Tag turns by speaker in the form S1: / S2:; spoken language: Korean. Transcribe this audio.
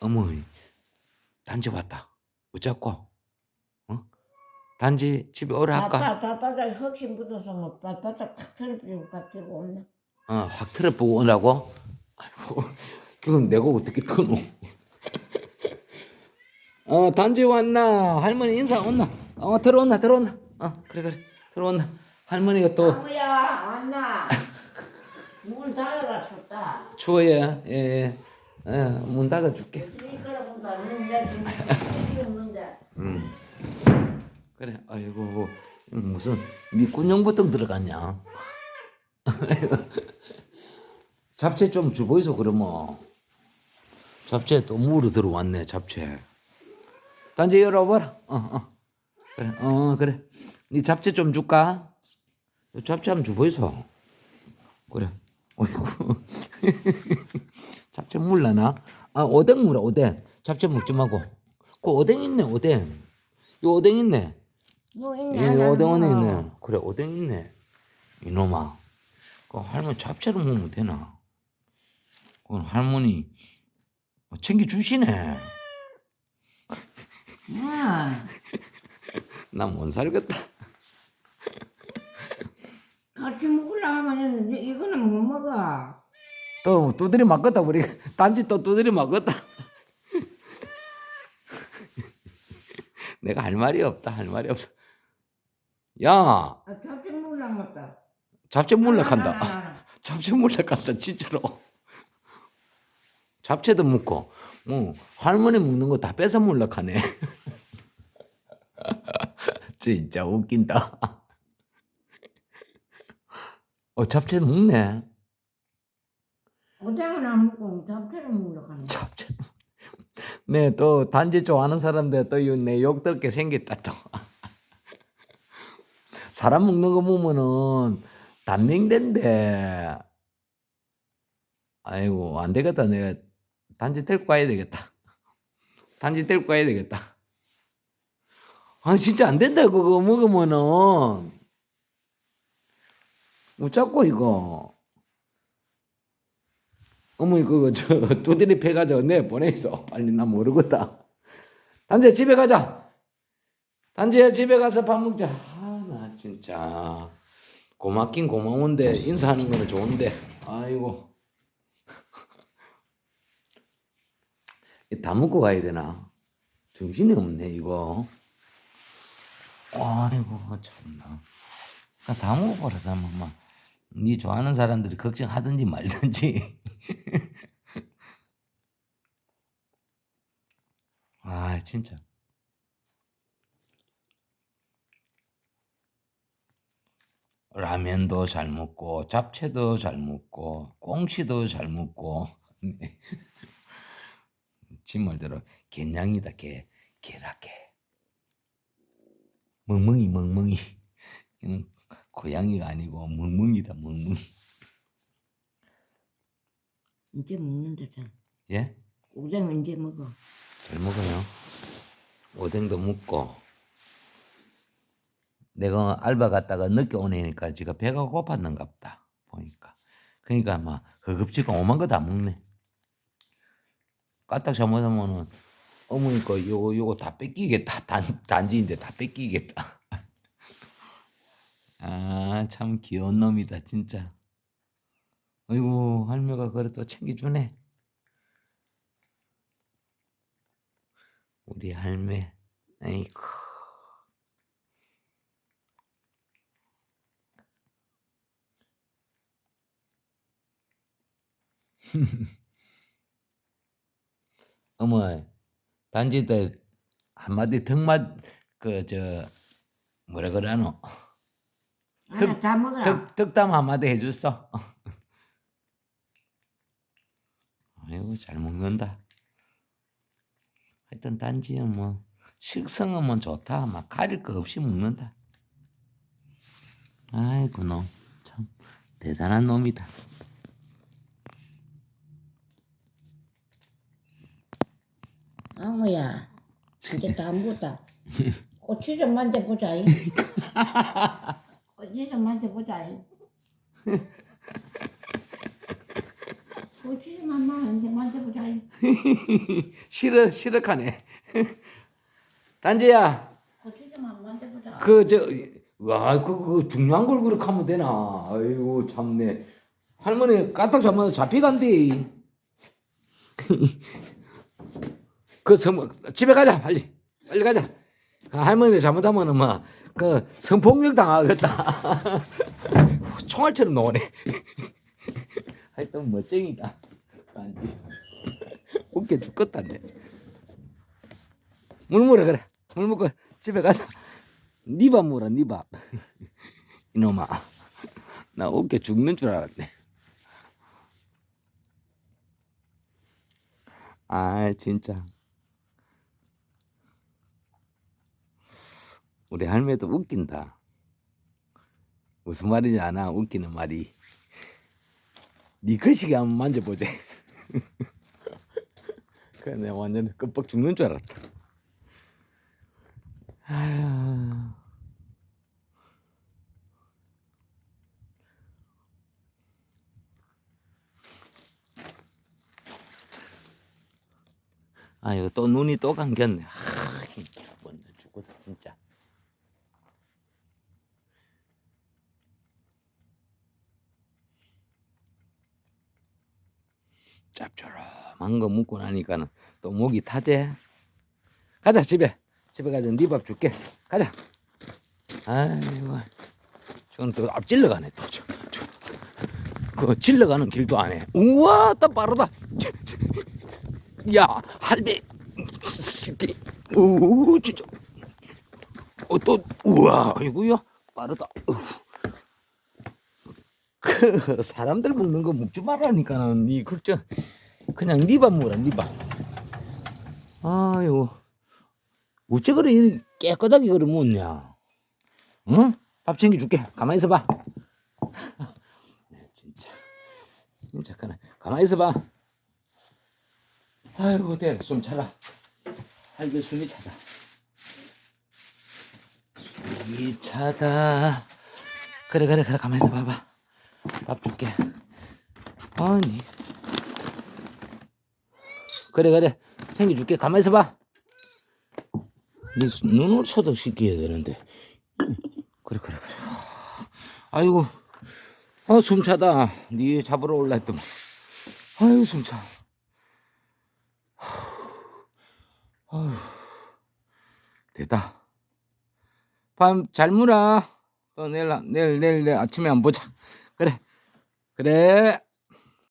S1: 어머, 단지 왔다. 어쩌고? 어? 단지 집에 오라 할까?
S2: 바빠 바빠다 흑심 묻어서 뭐 바빠다 탁 털어버리고 갑자기 없나?
S1: 어, 확 틀어보고 오라고? 아이고, 그건 내가 어떻게 터노? 어, 단지 왔나? 할머니 인사 온나? 어, 들어온나, 들어온나? 어, 그래, 그래, 들어온나? 할머니가 또
S2: 아무야 왔나? 문 닫아라 쳤다.
S1: 추워요. 예, 예, 문 닫아줄게. 음. 그래, 아이고, 무슨 미꾼용부터 들어갔냐? 잡채 좀 주보이소 그러면. 잡채 또 무로 들어왔네, 잡채. 단지 열어봐라. 어, 어. 그래, 어, 그래. 니 잡채 좀 줄까? 잡채 한번 주보이소. 그래. 어이구. 잡채 물라나? 아, 오뎅 물어, 오뎅. 잡채 먹지 말고. 그 오뎅 있네, 오뎅. 요 오뎅 있네. 뭐이
S2: 있냐? 나는
S1: 오뎅 안에
S2: 뭐.
S1: 있네. 그래, 오뎅 있네. 이놈아. 그 할머니 잡채를 먹으면 되나? 그건 할머니 챙겨 주시네.
S2: 아,
S1: 나못 살겠다.
S2: 같이 먹으려고 하면 이거는 못 먹어.
S1: 또 두드리 맞겠다 우리 단지 또 두드리 맞겠다. 내가 할 말이 없다. 할 말이 없어. 야,
S2: 아, 먹으려고 했다.
S1: 잡채 물락한다.
S2: 아, 아, 아.
S1: 잡채 물락한다 진짜로. 잡채도 먹고 뭐 할머니 먹는 거 다 뺏어 물락하네. 진짜 웃긴다. 어 잡채 먹네.
S2: 안 먹고 잡채를 먹으려고 하네.
S1: 잡채. 네, 또 단지 좋아하는 사람들 또내 욕 들게 생겼다 또. 사람 먹는 거 보면은 단명된데. 아이고 안 되겠다 내가 단지 데리고 가야 되겠다. 단지 데리고 가야 되겠다. 아 진짜 안 된다 그거 먹으면은. 못 잡고 이거. 어머니 그거 저 두드리 패가지고 내 보내있어 빨리 나 모르겠다. 단지야 집에 가자. 단지야 집에 가서 밥 먹자. 아 나 진짜 고맙긴 고마운데 인사하는 거는 좋은데. 아이고. 이다 먹고 가야 되나? 정신이 없네 이거. 아이고 참나. 다 먹어라 다뭐 네 좋아하는 사람들이 걱정하든지 말든지. 아 진짜. 라면도 잘 먹고 잡채도 잘 먹고 꽁치도 잘 먹고. 네. 지 말대로 개냥이다 개. 개라 개. 멍멍이 멍멍이 고양이가 아니고 멍멍이다 멍멍이
S2: 이제 먹는다 참.
S1: 예?
S2: 오뎅 이제 먹어.
S1: 잘 먹어요. 오뎅도 먹고. 내가 알바 갔다가 늦게 오니까 지가 배가 고팠는가 보다. 보니까. 그러니까 막 허겁지겁 오만 거 다 먹네. 까딱 잘못하면은 어머니 거 요거 요거 다 뺏기겠다. 단, 단지인데 다 뺏기겠다. 아, 참 귀여운 놈이다, 진짜. 아이고, 할머니가 그래 또 챙겨주네. 우리 할매. 아이고. 어머, 단지 때 한마디 턱맛 그 저 뭐라 그러노?
S2: 하나 다 먹어.
S1: 덕 덕담 한마디 해줬어. 아이고 잘 먹는다. 하여튼 단지는 뭐 식성은 뭐 좋다. 막 가릴 거 없이 먹는다. 아이고 놈 참 대단한 놈이다.
S2: 아무야. 이제 다 먹었다. 꼬치 좀 만져보자. 이. 꼬치 좀 만져보자. 마 이제 만져보자.
S1: 싫어 싫어하네. 단지야
S2: 꼬치만 만져보자.
S1: 그저 와, 그, 그 중요한 걸 그렇게 하면 되나? 아이고 참네. 할머니 까딱 잡으면 잡히간대. 그 성, 집에 가자 빨리 빨리 가자. 그 할머니 잘못하면은 막그 성폭력 당하겠다. 총알처럼 나오네. 하여튼 멋쟁이다. 단지 웃겨 죽겠다네. 물 먹으라 그래. 물 먹고 집에 가자. 니밥 먹으라 니밥. 이놈아. 나 웃겨 죽는 줄 알았네. 아 진짜. 우리 할매도 웃긴다. 무슨 말인지 아나 웃기는 말이. 니 거시기 한번 만져보자. 그래 내가 완전 끔뻑 죽는 줄 알았다. 아휴. 아유 또 눈이 또 감겼네. 아, 진짜 죽어서 진짜. 짭조름한 거 먹고 나니까는 또 목이 타재. 가자 집에. 집에 가자. 네 밥 줄게. 가자. 아이고. 저건 또 앞질러 가네 또. 저, 저. 그 질러 가는 길도 안 해. 우와, 딱 빠르다. 야, 할배. 우, 진짜. 어, 또, 우와, 아이고야, 빠르다. 그 사람들 먹는 거 먹지 말라니까는 니 걱정. 그냥 니밥 먹어라, 니밥. 아유, 어째 그래 깨끗하게 그래 먹냐? 응? 밥 챙겨줄게. 가만히 있어봐. 네, 진짜, 그래. 가만히 있어봐. 아이고, 대, 숨 차라. 할배 숨이 차다. 숨이 차다. 그래, 그래, 그래. 가만히 있어 봐봐. 밥 줄게. 아니. 그래, 그래. 챙겨줄게. 가만히 있어 봐. 네 눈을 소독시켜야 되는데. 그래, 그래, 그래. 아이고. 아, 숨 차다. 네 잡으러 올라 했더만. 아이고, 숨 차. 아휴, 됐다. 밤잘 무라. 또 내일, 내일, 내일, 내일 아침에 안 보자. 그래. 그래.